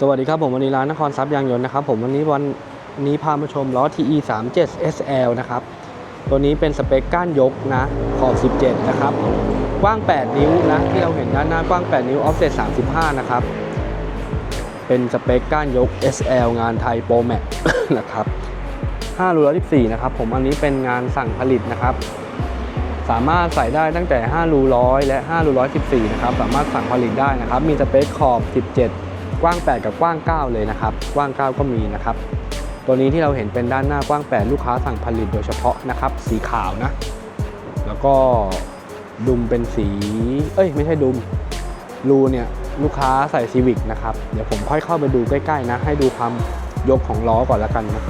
สวัสดีครับผมวันนี้ร้านนครทรัพย์ยางยนต์นะครับผมวันนี้วันนี้พามาชมล้อ TE 3 7 SL นะครับตัวนี้เป็นสเปคก้านยกนะขอบ 17 นะครับ กว้าง 8 นิ้วนะที่เราเห็นด้านหน้ากว้าง 8 นิ้วออฟเซ็ต35 นะครับ เป็นสเปคก้านยก SL งานไทยโปรแม็นะครับ5รู114 นะครับ ผมอันนี้เป็นงานสั่งผลิตนะครับ สามารถใส่ได้ตั้งแต่5รูร้อยและ5รู114 นะครับ สามารถสั่งผลิตได้นะครับ มีสเปคขอบ 17 ว้าง 8 กับกว้าง 9 เลยนะครับ กว้าง 9 ก็มีนะครับ ตัวนี้ที่เราเห็นเป็นด้านหน้ากว้าง 8 ลูกค้าสั่งผลิตโดยเฉพาะนะครับ สีขาวนะ แล้วก็ดุมเป็นสี เอ้ย ไม่ใช่ดุม รูเนี่ยลูกค้าใส่ซีวิกนะครับ เดี๋ยวผมค่อยเข้าไปดูใกล้ๆนะ ให้ดูความยกของล้อก่อนละกันนะ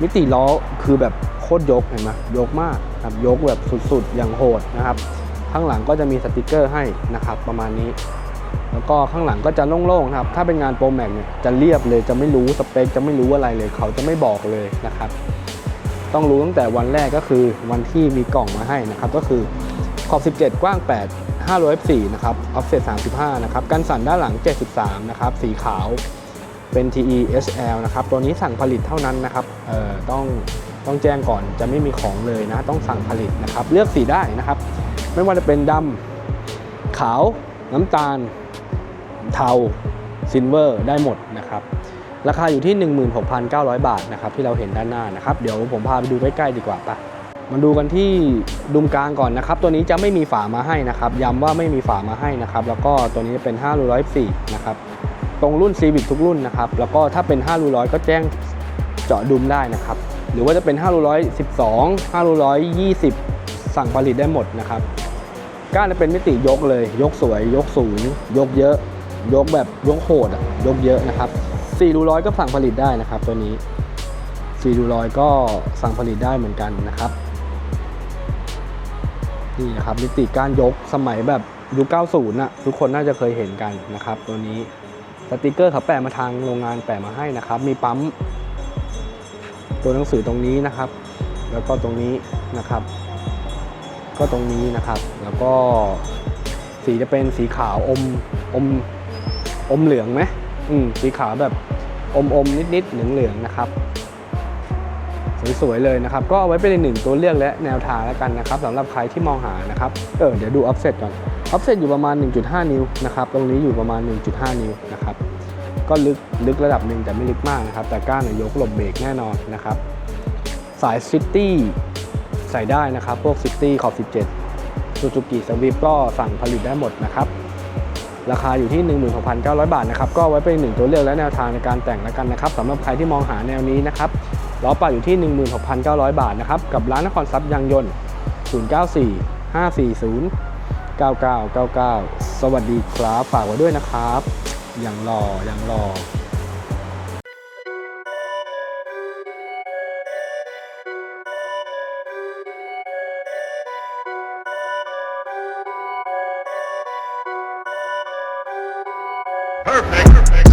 มิติล้อคือแบบโคตรยกเห็นไหมยกมากครับ ยกแบบสุดๆ อย่างโหดนะครับ ข้างหลังก็จะมีสติกเกอร์ให้นะครับ ประมาณนี้ แล้วก็ข้างหลังก็จะโล่งๆนะครับ ถ้าเป็นงานโปรแม็กเนี่ยจะเรียบเลยจะไม่รู้สเปคจะไม่รู้อะไรเลย เขาจะไม่บอกเลยนะครับ ต้องรู้ตั้งแต่วันแรกก็คือวันที่มีกล่องมาให้นะครับ ก็คือขอบ 17 กว้าง 8 5 0 f 4นะครับ offset 35 นะครับ กันสั่นด้านหลัง 73 นะครับ สีขาว เป็น TE SL นะครับ ตัวนี้สั่งผลิตเท่านั้นนะครับ เอ่อ ต้อง ต้องแจ้งก่อน จะไม่มีของเลยนะ ต้องสั่งผลิตนะครับ เลือกสีได้นะครับ ไม่ว่าจะเป็นดำ ขาว น้ำตาล เทาซิลเวอร์ได้หมดนะครับราคาอยู่ที่ 16,900 บาทนะครับที่เราเห็นด้านหน้านะครับเดี๋ยวผมพาไปดูใกล้ๆดีกว่าปะมาดูกันที่ดุมกลางก่อนนะครับ ตัวนี้จะไม่มีฝามาให้นะครับย้ำว่าไม่มีฝามาให้นะครับ แล้วก็ตัวนี้จะเป็น5รู104นะครับตรงรุ่น Civic ทุกรุ่นนะครับ แล้วก็ถ้าเป็น5รูร้อยก็แจ้งเจาะดุมได้นะครับ หรือว่าจะเป็น5รูร้อย12 5รูร้อย20สั่งผลิตได้หมดนะครับก้านจะเป็นมิติยกเลย ยกสวย ยกสูง ยกเยอะ ยกแบบยกโหดอะยกเยอะนะครับ4รูร้อยก็สั่งผลิตได้นะครับตัวนี้4รูร้อยก็สั่งผลิตได้เหมือนกันนะครับนี่นะครับมิติการยกสมัยแบบยุค 90น่ะทุกคนน่าจะเคยเห็นกันนะครับ ตัวนี้สติกเกอร์เขาแปะมาทางโรงงานแปะมาให้นะครับ มีปั๊ม ตัวหนังสือตรงนี้นะครับ แล้วก็ตรงนี้นะครับ ก็ตรงนี้นะครับ แล้วก็สีจะเป็นสีขาวอมอม อมเหลืองไหมอืมสีขาวแบบอมอมนิดๆเหลืองเหลืองๆนะครับสวยๆเลยนะครับ ก็เอาไว้เป็นหนึ่งตัวเลือกและแนวทางแล้วกันนะครับสำหรับใครที่มองหานะครับเออเดี๋ยวดู offset ก่อน offset อยู่ประมาณ 1.5 นิ้วนะครับตรงนี้อยู่ประมาณ 1.5 นิ้วนะครับก็ลึกลึกระดับหนึ่งแต่ไม่ลึกมากนะครับ แต่ก้านยกหลบเบรกแน่นอนนะครับ สายซิตี้ใส่ได้นะครับ พวกซิตี้ขอบ 17ซูซูกิสวิฟก็สั่งผลิตได้หมดนะครับ ราคาอยู่ที่ 16,900 บาทนะครับก็ไว้เป็นหนึ่งตัวเลือกและแนวทางในการแต่งแล้วกันนะครับสำหรับใครที่มองหาแนวนี้นะครับล้อเปล่าอยู่ที่ 16,900 บาทนะครับกับร้านนครทรัพย์ยางยนต์ 094 540 9999 สวัสดีครับ ฝากไว้ด้วยนะครับ อย่างรออย่างรอ Perfect. Perfect.